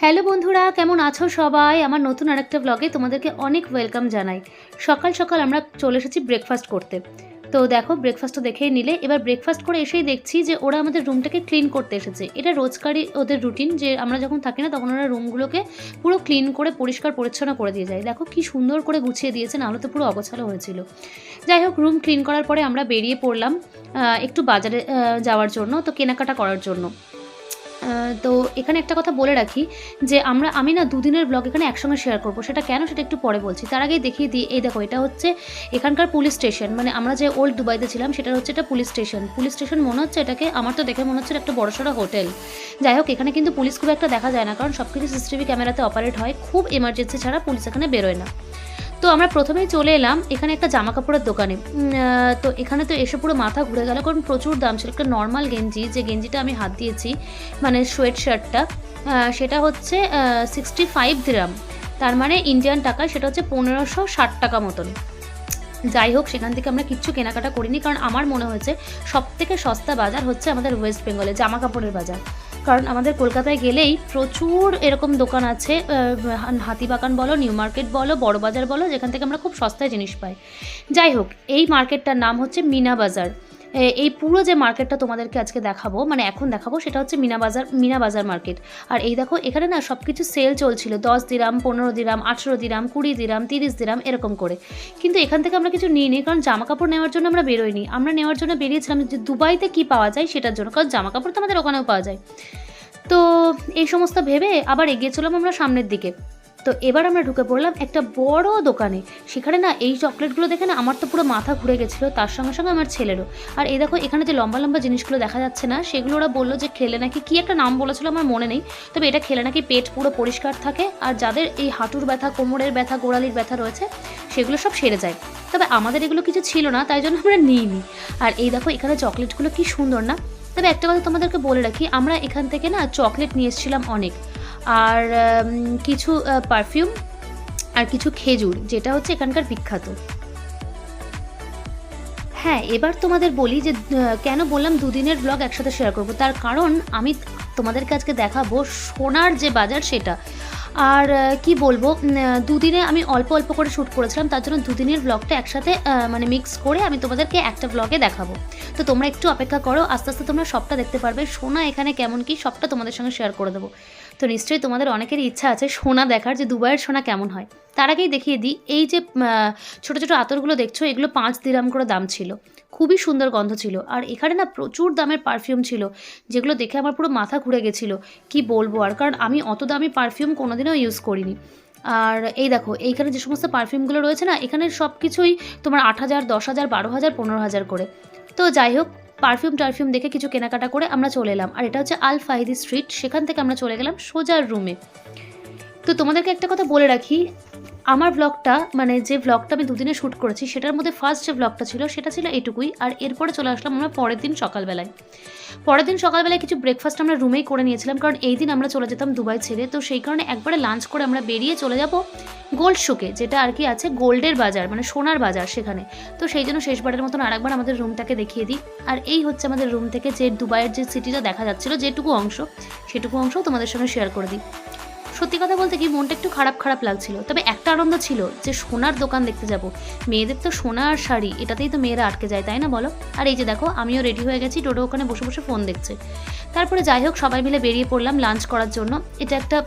Hello বন্ধুরা, কেমন আছো সবাই? আমার নতুন আরেকটা ব্লগে তোমাদেরকে অনেক ওয়েলকাম জানাই। সকাল সকাল আমরা চলে এসেছি ব্রেকফাস্ট করতে। তো দেখো ব্রেকফাস্টটা দেখেই নিলে। এবার ব্রেকফাস্ট করে এসেই দেখছি যে ওরা আমাদের রুমটাকে ক্লিন করতে এসেছে। এটা রোজকারই ওদের রুটিন যে আমরা যখন থাকি না, তখন ওরা রুমগুলোকে পুরো ক্লিন করে, পরিষ্কার, পরিচ্ছন্ন করে দিয়ে যায়। দেখো, কি সুন্দর করে গুছিয়ে দিয়েছে নাহলে তো পুরো অগোছালো হয়েছিল। যাই হোক রুম ক্লিন করার পরে আমরা বেরিয়ে পড়লাম একটু বাজারে যাওয়ার জন্য, তো কেনাকাটা করার জন্য। তো এখানে একটা কথা বলে রাখি যে আমরা, আমি না দুদিনের ব্লগ এখানে একসঙ্গে শেয়ার করব। সেটা কেন সেটা একটু পরে বলছি। তার আগেই দেখিয়ে দিই, এই দেখো, এটা হচ্ছে এখানকার পুলিশ স্টেশন মানে আমরা যে ওল্ড দুবাইতে ছিলাম, সেটা হচ্ছে এটা পুলিশ স্টেশন পুলিশ স্টেশন মনে হচ্ছে এটাকে, আমার তো দেখে মনে হচ্ছে একটা বড়সড় হোটেল যাই হোক, এখানে কিন্তু পুলিশ খুব একটা দেখা যায় না, কারণ সব কিছু সিসিটিভি ক্যামেরাতে অপারেট হয়। খুব এমার্জেন্সি ছাড়া পুলিশ এখানে বেরোয় না। তো আমরা প্রথমেই চলে এলাম এখানে একটা জামা কাপড়ের দোকানে তো এখানে তো এসে পুরো মাথা ঘুরে গেল, কারণ প্রচুর দাম ছিল। একটা নর্মাল গেঞ্জি, যে গেঞ্জিটা আমি হাত দিয়েছি মানে সোয়েট শার্টটা সেটা হচ্ছে সিক্সটি ফাইভ দিরাম তার মানে ইন্ডিয়ান টাকায় সেটা হচ্ছে পনেরোশো ষাট টাকা মতন। যাই হোক, সেখান থেকে আমরা কিচ্ছু কেনাকাটা করিনি, কারণ আমার মনে হয়েছে সব থেকে সস্তা বাজার হচ্ছে আমাদের ওয়েস্ট বেঙ্গলে জামা কাপড়ের বাজার। কারণ আমাদের কলকাতায় গেলেই প্রচুর এরকম দোকান আছে হাতিবাগান বলো, নিউ মার্কেট বলো, বড় বাজার বলো, যেখান থেকে আমরা খুব সস্তায় জিনিস পাই। যাই হোক, এই মার্কেটটার নাম হচ্ছে মিনা বাজার। এই পুরো যে মার্কেটটা তোমাদেরকে আজকে দেখাবো মানে এখন দেখাবো, সেটা হচ্ছে মিনা বাজার মিনা বাজার মার্কেট। আর এই দেখো, এখানে না সব কিছু সেল চলছিল, দশ দিরাম, পনেরো দিরাম, আঠেরো দিরাম, কুড়ি দিরাম, তিরিশ দিরাম, এরকম করে। কিন্তু এখান থেকে আমরা কিছু নিইনি, কারণ জামা কাপড় নেওয়ার জন্য আমরা বেরোইনি। আমরা নেওয়ার জন্য বেরিয়েছিলাম যে দুবাইতে কি পাওয়া যায় সেটার জন্য, কারণ জামা কাপড় তো আমাদের ওখানেও পাওয়া যায়। তো এই সমস্ত ভেবে আবার এগিয়ে চলাম আমরা সামনের দিকে। তো এবার আমরা ঢুকে পড়লাম একটা বড় দোকানে। সেখানে না এই চকলেটগুলো দেখে না আমার তো পুরো মাথা ঘুরে গেছিল, তার সঙ্গে সঙ্গে আমার ছেলেরও। আর এই দেখো, এখানে যে লম্বা লম্বা জিনিসগুলো দেখা যাচ্ছে না, সেগুলো ওরা বলল যে খেলে নাকি, কি একটা নাম বলেছিল আমার মনে নেই। তবে এটা খেলে নাকি পেট পুরো পরিষ্কার থাকে, আর যাদের এই হাঁটুর ব্যথা, কোমরের ব্যথা, গোড়ালির ব্যথা রয়েছে, সেগুলো সব সেরে যায়। তবে আমাদের এগুলো কিছু ছিল না, তাই জন্য আমরা নিইনি। আর এই দেখো, এখানে চকলেটগুলো কি সুন্দর না? তবে একটা কথা তোমাদেরকে বলে রাখি, আমরা এখান থেকে না চকলেট নিয়ে এসেছিলাম অনেক। আর কিছু পারফিউম আর কিছু খেজুর, যেটা হচ্ছে এখানকার বিখ্যাত। হ্যাঁ এবার তোমাদের বলি যে কেন বললাম দুদিনের ব্লগ একসাথে শেয়ার করব? তার কারণ আমি তোমাদেরকে আজকে দেখাবো সোনার যে বাজার সেটা। আর কি বলব দুদিনে আমি অল্প অল্প করে শ্যুট করেছিলাম, তার জন্য দুদিনের ব্লগটা একসাথে মানে মিক্স করে আমি তোমাদেরকে একটা ব্লগে দেখাবো। তো তোমরা একটু অপেক্ষা করো, আস্তে আস্তে তোমরা সবটা দেখতে পারবে, সোনা এখানে কেমন কি, সবটা তোমাদের সঙ্গে শেয়ার করে দেবো। তো নিশ্চয়ই তোমাদের অনেকেরই ইচ্ছা আছে সোনা দেখার যে দুবাইয়ের সোনা কেমন হয়। তার আগেই দেখিয়ে দিই, এই যে ছোট ছোট আতরগুলো দেখছ, এগুলো পাঁচ দিরাম করে দাম ছিল। খুবই সুন্দর গন্ধ ছিল। আর এখানে না প্রচুর দামের পারফিউম ছিল, যেগুলো দেখে আমার পুরো মাথা ঘুরে গেছিল। কি বলব আর? কারণ আমি অত দামি পারফিউম কোনোদিনও ইউজ করিনি। আর এই দেখো, এইখানে যে সমস্ত পারফিউমগুলো রয়েছে না, এখানে সব কিছুই তোমার আট হাজার, দশ হাজার, বারো হাজার, পনেরো হাজার করে। তো যাই হোক পারফিউম টারফিউম দেখে কিছু কেনাকাটা করে আমরা চলে এলাম। আর এটা হচ্ছে আল ফাহিদি স্ট্রিট সেখান থেকে আমরা চলে গেলাম সোজার রুমে তো তোমাদেরকে একটা কথা বলে রাখি আমার ব্লগটা মানে যে ব্লগটা আমি দুদিনে শ্যুট করেছি, সেটার মধ্যে ফার্স্ট যে ব্লগটা ছিল, সেটা ছিল এটুকুই। আর এরপরে চলে আসলাম আমরা পরের দিন সকালবেলায়। পরের দিন সকালবেলায় কিছু ব্রেকফাস্ট আমরা রুমেই করে নিয়েছিলাম, কারণ এই দিন আমরা চলে যেতাম দুবাই ছেড়ে। তো সেই কারণে একবারে লাঞ্চ করে আমরা বেরিয়ে চলে যাব গোল্ড শোকে যেটা আর কি আছে গোল্ডের বাজার মানে সোনার বাজার সেখানে। তো সেই জন্য শেষবারের মতন আরেকবার আমাদের রুমটাকে দেখিয়ে দিই। আর এই হচ্ছে আমাদের রুম থেকে যে দুবাইয়ের যে সিটিটা দেখা যাচ্ছিল, যেটুকু অংশ, সেটুকু অংশও তোমাদের সঙ্গে শেয়ার করে দিই। সত্যি কথা বলতে কি মনটা একটু খারাপ খারাপ লাগছিল। তবে একটা আনন্দ ছিল যে সোনার দোকান দেখতে যাব। মেয়েদের তো সোনা আর শাড়ি, এটাতেই তো মেয়েরা আটকে যায়, তাই না বলো? আর এই যে দেখো, আমিও রেডি হয়ে গেছি টোটো ওখানে বসে বসে ফোন দেখছে। তারপরে যাই হোক, সবাই মিলে বেরিয়ে পড়লাম লাঞ্চ করার জন্য। এটা একটা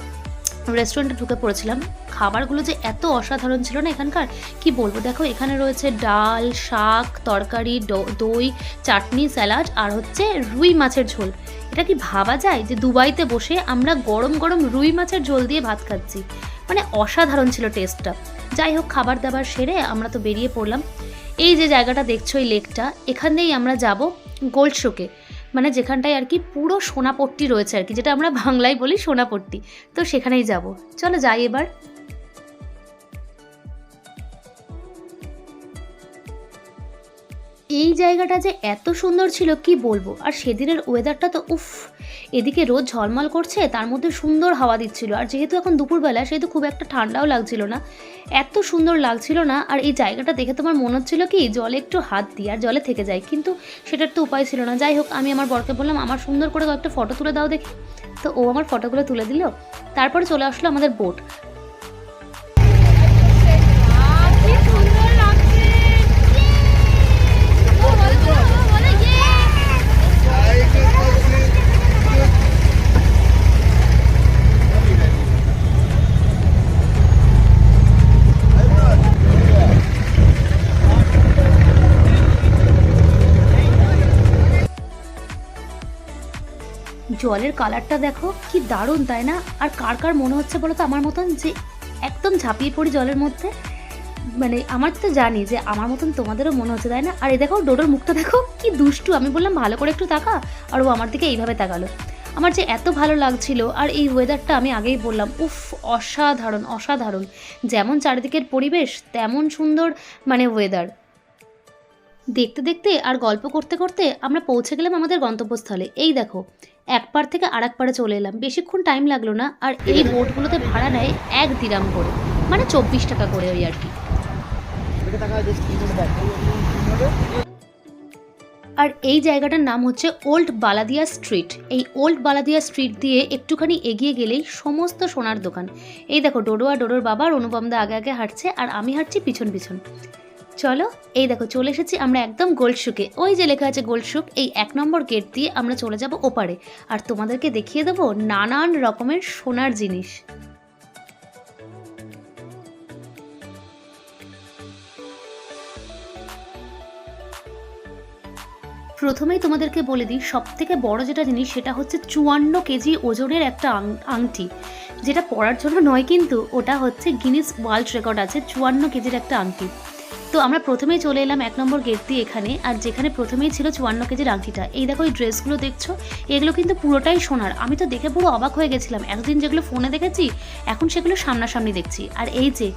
রেস্টুরেন্টে ঢুকে পড়েছিলাম। খাবারগুলো যে এত অসাধারণ ছিল না এখানকার? কি বলব? দেখো, এখানে রয়েছে ডাল, শাক, তরকারি দই, চাটনি, স্যালাড আর হচ্ছে রুই মাছের ঝোল। এটা কি ভাবা যায় যে দুবাইতে বসে আমরা গরম গরম রুই মাছের ঝোল দিয়ে ভাত খাচ্ছি? মানে অসাধারণ ছিল টেস্টটা যাই হোক, খাবার দাবার সেরে আমরা তো বেরিয়ে পড়লাম। এই যে জায়গাটা দেখছ, এই লেকটা এখান দিয়েই আমরা যাব গোল্ড শোকে মানে যেখানটায় আর কি পুরো সোনাপট্টি রয়েছে আর কি, যেটা আমরা বাংলায় বলি সোনাপট্টি। তো সেখানেই যাব। চলো যাই এবার। এই জায়গাটা যে এত সুন্দর ছিল, কি বলব? আর সেদিনের ওয়েদারটা তো উফ, এদিকে রোদ ঝলমল করছে, তার মধ্যে সুন্দর হাওয়া দিচ্ছিল। আর যেহেতু এখন দুপুরবেলা, সেহেতু খুব একটা ঠান্ডাও লাগছিল না। এত সুন্দর লাগছিল না, আর এই জায়গাটা দেখে তোমার মনে হচ্ছিল কি, জলে একটু হাত দিই আর জলে থেকে যায় কিন্তু সেটার তো উপায় ছিল না। যাই হোক, আমি আমার বরকে বললাম, আমার সুন্দর করে কয়েকটা ফটো তুলে দাও দেখি। তো ও আমার ফটোগুলো তুলে দিল। তারপরে চলে আসলো আমাদের বোট জলের কালারটা দেখো, কি দারুণ, তাই না? আর কার কার মনে হচ্ছে বলো তো আমার মতন যে একদম ঝাঁপিয়ে পড়ি জলের মধ্যে? মানে আমার তো জানি যে আমার মতন তোমাদেরও মনে হচ্ছে, তাই না? আর এই দেখো, ডোডোর মুখটা দেখো, কি দুষ্টু। আমি বললাম, ভালো করে একটু তাকা। আর ও আমার দিকে এইভাবে তাকালো। আমার যে এত ভালো লাগছিল, আর এই ওয়েদারটা আমি আগেই বললাম, উফ, অসাধারণ অসাধারণ। যেমন চারিদিকের পরিবেশ, তেমন সুন্দর মানে ওয়েদার দেখতে দেখতে আর গল্প করতে করতে আমরা পৌঁছে গেলাম আমাদের গন্তব্যস্থলে। এই দেখো এক পার থেকে আর এক পারে চলে এলাম। বেশিক্ষণ টাইম লাগল না, আর এই বোটগুলোতে ভাড়া নেয় এক দিরাম করে মানে চব্বিশ টাকা করে ওই আর কি। আর এই জায়গাটার নাম হচ্ছে ওল্ড বালাদিয়া স্ট্রিট এই ওল্ড বালাদিয়া স্ট্রিট দিয়ে একটুখানি এগিয়ে গেলেই সমস্ত সোনার দোকান। এই দেখো ডোডো আর ডোডোর বাবা আর অনুপমদা আগে আগে হাঁটছে, আর আমি হাঁটছি পিছন পিছন। চলো, এই দেখো, চলে এসেছি আমরা একদম গোল্ড শুকে। ওই যে লেখা আছে গোল্ড শুক, এই এক নম্বর গেট দিয়ে আমরা চলে যাব ওপারে। আর তোমাদেরকে দেখিয়ে দেবো নানান রকমের সোনার জিনিস। প্রথমেই তোমাদেরকে বলে দিই সব থেকে বড় যেটা জিনিস, সেটা হচ্ছে চুয়ান্ন কেজি ওজনের একটা আংটি। যেটা পরার জন্য নয় কিন্তু, ওটা হচ্ছে গিনিস ওয়ার্ল্ড রেকর্ড আছে, চুয়ান্ন কেজির একটা আংটি। তো আমরা প্রথমেই চলে এলাম এক নম্বর গেট দিয়ে এখানে, আর যেখানে প্রথমেই ছিল চুয়ান্ন কেজির আংটিটা এই দেখো এই ড্রেসগুলো দেখছ? এগুলো কিন্তু পুরোটাই সোনার। আমি তো দেখে পুরো অবাক হয়ে গেছিলাম। এতদিন যেগুলো ফোনে দেখেছি, এখন সেগুলো সামনাসামনি দেখছি। আর এই যে,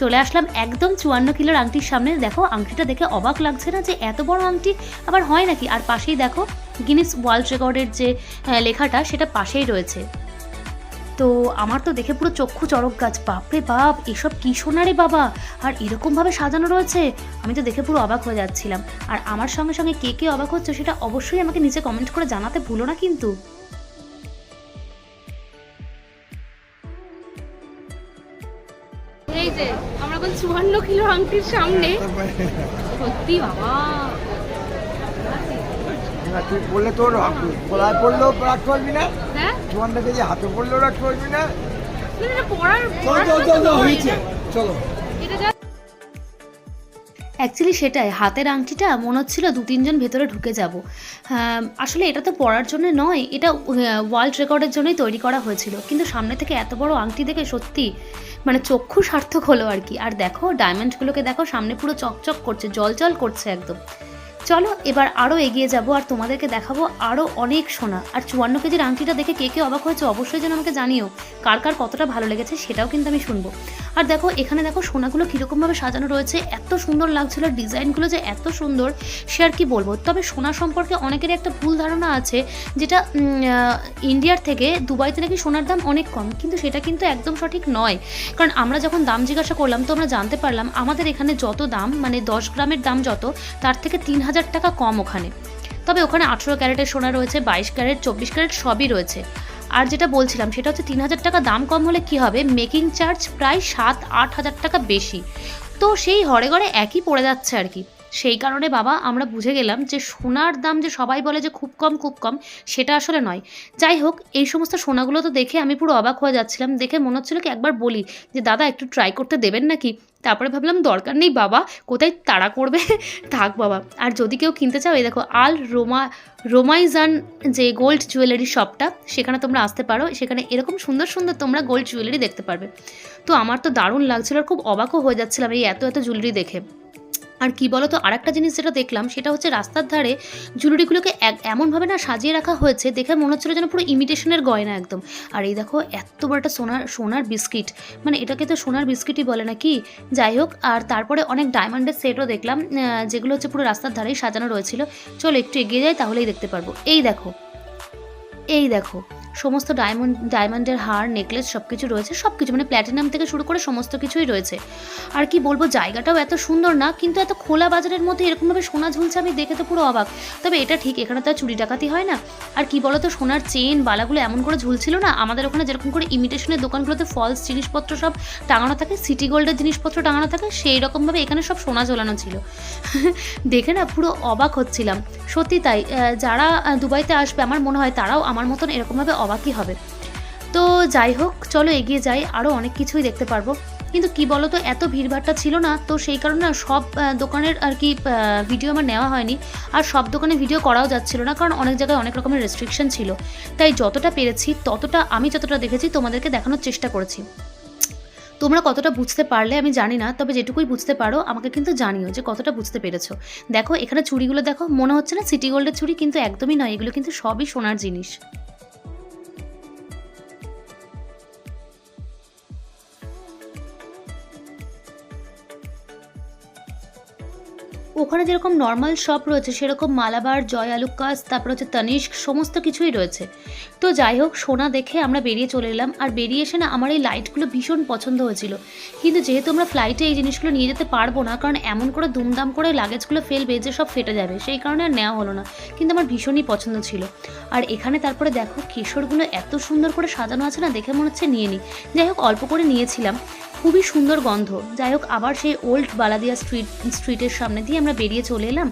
চলে আসলাম একদম চুয়ান্ন কিলোর আংটির সামনে। দেখো, আংটিটা দেখে অবাক লাগছে না যে এত বড় আংটি? আবার হয় নাকি? আর পাশেই দেখো গিনিস ওয়ার্ল্ড রেকর্ডের যে লেখাটা, সেটা পাশেই রয়েছে। তো আমার তো দেখে পুরো চক্ষু চড়ক গাছ। বাপরে বাপ এসব কি সোনারে বাবা? আর এরকমভাবে সাজানো রয়েছে? আমি তো দেখে পুরো অবাক হয়ে যাচ্ছিলাম। আর আমার সঙ্গে সঙ্গে কে কে অবাক হচ্ছে সেটা অবশ্যই আমাকে নিচে কমেন্ট করে জানাতে ভুলো না কিন্তু। এই যে আমরা এখন চুয়ান্ন কিলো আংটির সামনে। সত্যি বাবা। না তুই বললে তোর গলায় পড়লেও রাখতে পারবি না হ্যাঁ? কেজি হাতে পড়লেও রাখতে পারবি না। পড়ার পড়ার চলো অ্যাকচুয়ালি সেটাই হাতের আংটিটা মনে হচ্ছিল দু তিনজন ভেতরে ঢুকে যাব। হ্যাঁ, আসলে এটা তো পরার জন্য নয় এটা ওয়ার্ল্ড রেকর্ডের জন্যই তৈরি করা হয়েছিল। কিন্তু সামনে থেকে এত বড় আংটি দেখে সত্যি মানে চক্ষু সার্থক হলো আর কি। আর দেখো ডায়মন্ডগুলোকে দেখো সামনে পুরো চকচক করছে জল জল করছে একদম। চলো, এবার আরও এগিয়ে যাব আর তোমাদেরকে দেখাবো আরও অনেক সোনা। আর চুয়ান্ন কেজির আংটিটা দেখে কে কে অবাক হয়েছে অবশ্যই যেন আমাকে জানিও। কার কার কতটা ভালো লেগেছে সেটাও কিন্তু আমি শুনব। আর দেখো, এখানে দেখো সোনাগুলো কীরকমভাবে সাজানো রয়েছে, এত সুন্দর লাগছিল, ডিজাইনগুলো যে এত সুন্দর, সে আর কি বলব? তবে সোনা সম্পর্কে অনেকেরই একটা ভুল ধারণা আছে, যেটা ইন্ডিয়ার থেকে দুবাইতে নাকি সোনার দাম অনেক কম, কিন্তু সেটা কিন্তু একদম সঠিক নয়। কারণ আমরা যখন দাম জিজ্ঞাসা করলাম, তো আমরা জানতে পারলাম, আমাদের এখানে যত দাম মানে দশ গ্রামের দাম যত, তার থেকে তিন হাজার টাকা কম ওখানে। তবে ওখানে আঠেরো ক্যারেটের সোনা রয়েছে, বাইশ ক্যারেট, চব্বিশ ক্যারেট সবই রয়েছে। আর যেটা বলছিলাম, সেটা হচ্ছে তিন হাজার টাকা দাম কম হলে কি হবে? মেকিং চার্জ প্রায় সাত, আট হাজার টাকা বেশি। তো সেই হরে ঘরে একই পড়ে যাচ্ছে আর কি। সেই কারণে বাবা, আমরা বুঝে গেলাম যে সোনার দাম যে সবাই বলে যে খুব কম খুব কম, সেটা আসলে নয়। যাই হোক, এই সমস্ত সোনাগুলো তো দেখে আমি পুরো অবাক হয়ে যাচ্ছিলাম। দেখে মনে হচ্ছিল কি একবার বলি যে, দাদা, একটু ট্রাই করতে দেবেন নাকি? তারপরে ভাবলাম, দরকার নেই বাবা, কোথায় তাড়া করবে? থাক বাবা, আর যদি কেউ কিনতে চাও, এই দেখো, আল রোমা, রোমাইজান যে গোল্ড জুয়েলারি শপটা সেখানে তোমরা আসতে পারো। সেখানে এরকম সুন্দর সুন্দর তোমরা গোল্ড জুয়েলারি দেখতে পারবে। তো আমার তো দারুণ লাগছিল, আর খুব অবাকও হয়ে যাচ্ছিলাম এই এত এত জুয়েলারি দেখে। আর কি বলতো, আরেকটা জিনিস যেটা দেখলাম, সেটা হচ্ছে রাস্তার ধারে জুয়েলারিগুলোকে এমনভাবে না সাজিয়ে রাখা হয়েছে, দেখে মনে হচ্ছিল যেন পুরো ইমিটেশনের গয়না একদম। আর এই দেখো, এত বড় একটা সোনার সোনার বিস্কিট। মানে এটাকে তো সোনার বিস্কিটই বলে না কি যাই হোক, আর তারপরে অনেক ডায়মন্ডের সেটও দেখলাম যেগুলো হচ্ছে পুরো রাস্তার ধারেই সাজানো রয়েছিল। চলো একটু এগিয়ে যাই, তাহলেই দেখতে পারব। এই দেখো এই দেখো সমস্ত ডায়মন্ড ডায়মন্ডের হার নেকলেস সব কিছু রয়েছে সব কিছু মানে প্ল্যাটিনাম থেকে শুরু করে সমস্ত কিছুই রয়েছে। আর কি বলব, জায়গাটাও এত সুন্দর না, কিন্তু এত খোলা বাজারের মধ্যে এরকমভাবে সোনা ঝুলছে আমি দেখে তো পুরো অবাক। তবে এটা ঠিক, এখানে তো চুরি ডাকাতি হয় না। আর কি বলতো, সোনার চেন বালাগুলো এমন করে ঝুলছিল না, আমাদের ওখানে যেরকম করে ইমিটেশনের দোকানগুলোতে ফলস জিনিসপত্র সব টাঙানো থাকে সিটি গোল্ডের জিনিসপত্র টাঙানো থাকে, সেই রকমভাবে এখানে সব সোনা ঝোলানো ছিল। দেখে না পুরো অবাক হচ্ছিলাম। সত্যি তাই যারা দুবাইতে আসবে, আমার মনে হয় তারাও আমার মতন এরকমভাবে অবাকই হবে। তো যাই হোক, চলো এগিয়ে যাই আরও অনেক কিছুই দেখতে পারব। কিন্তু কি বলো তো এত ভিড়ভাড়টা ছিল না, তো সেই কারণে সব দোকানের আর কি ভিডিও আমার নেওয়া হয়নি। আর সব দোকানে ভিডিও করাও যাচ্ছিল না, কারণ অনেক জায়গায় অনেক রকমের রেস্ট্রিকশন ছিল। তাই যতটা পেরেছি, ততটা আমি যতটা দেখেছি, তোমাদেরকে দেখানোর চেষ্টা করেছি। তোমরা কতটা বুঝতে পারলে আমি জানি না, তবে যেটুকুই বুঝতে পারো, আমাকে কিন্তু জানিও যে কতটা বুঝতে পেরেছ। দেখো, এখানে চুড়িগুলো দেখো, মনে হচ্ছে না সিটি গোল্ডের চুড়ি, কিন্তু একদমই নয়, এগুলো কিন্তু সবই সোনার জিনিস। ওখানে যেরকম নর্মাল শপ রয়েছে, সেরকম মালাবার, জয় আলুকাস, তারপর হচ্ছে তনিষ্ক, সমস্ত কিছুই রয়েছে। তো যাই হোক, সোনা দেখে আমরা বেরিয়ে চলে এলাম। আর বেরিয়ে এসে না আমার এই লাইটগুলো ভীষণ পছন্দ হয়েছিল। কিন্তু যেহেতু আমরা ফ্লাইটে এই জিনিসগুলো নিয়ে যেতে পারব না, কারণ এমন করে দুমদাম করে লাগেজগুলো ফেলবে যে সব ফেটে যাবে, সেই কারণে আর নেওয়া হলো না। কিন্তু আমার ভীষণই পছন্দ ছিল। আর এখানে তারপরে দেখো, কেশরগুলো এত সুন্দর করে সাজানো আছে না, দেখে মনে হচ্ছে নিয়ে নিই। যাই হোক, অল্প করে নিয়েছিলাম। খুবই সুন্দর গন্ধ। যাই হোক, আবার সেই ওল্ড বালাদিয়া স্ট্রিট স্ট্রিটের সামনে দিয়ে আমরা বেরিয়ে চলে এলাম।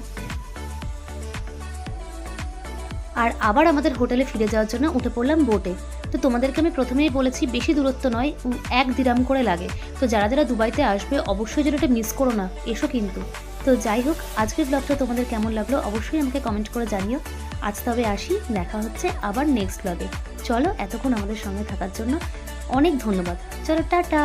আর আবার আমাদের হোটেলে ফিরে যাওয়ার জন্য উঠে পড়লাম বোটে তো তোমাদেরকে আমি প্রথমেই বলেছি, বেশি দূরত্ব নয় এক দিরাম করে লাগে। তো যারা যারা দুবাইতে আসবে, অবশ্যই যেন এটা মিস করো না। এসো কিন্তু। তো যাই হোক, আজকের ব্লগটা তোমাদের কেমন লাগল অবশ্যই আমাকে কমেন্ট করে জানিও। আজ তবে আসি, দেখা হচ্ছে আবার নেক্সট ব্লগে চলো, এতক্ষণ আমাদের সঙ্গে থাকার জন্য অনেক ধন্যবাদ। চলো টাটা।